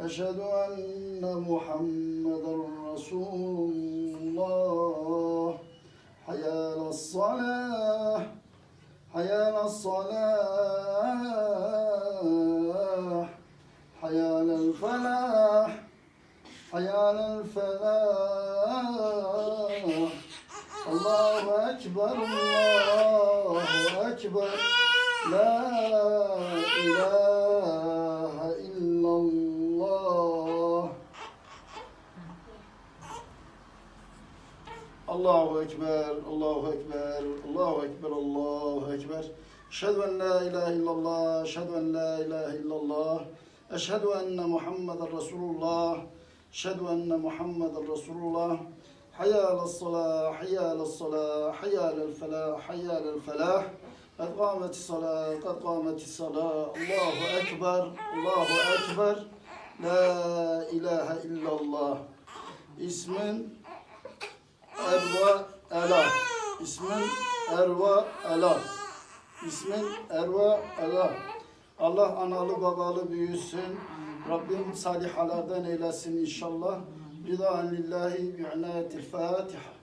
أشهد أن محمدا رسول الله حي على الصلاة حي على الصلاة حي على الفلاح حي على الفلاح الله أكبر الله أكبر لا إله الله أكبر الله أكبر الله أكبر الله أكبر أشهد أن لا إله إلا الله أشهد أن لا إله إلا الله أشهد أن محمد رسول الله أشهد أن محمد رسول الله حيا للصلاة الصلاة حيا للصلاة الصلاة حيا للفلاح الفلاح حيا للفلاح الفلاح قد قامت الصلاة قد قامت الصلاة الله أكبر الله أكبر لا إله إلا الله اسم Erva Ela. İsmin Erva Ela. İsmin Erva Ela. Allah analı babalı büyüsün. Rabbim salihalardan eylesin inşallah. Ridaen lillahi bi'inayetil Fatiha.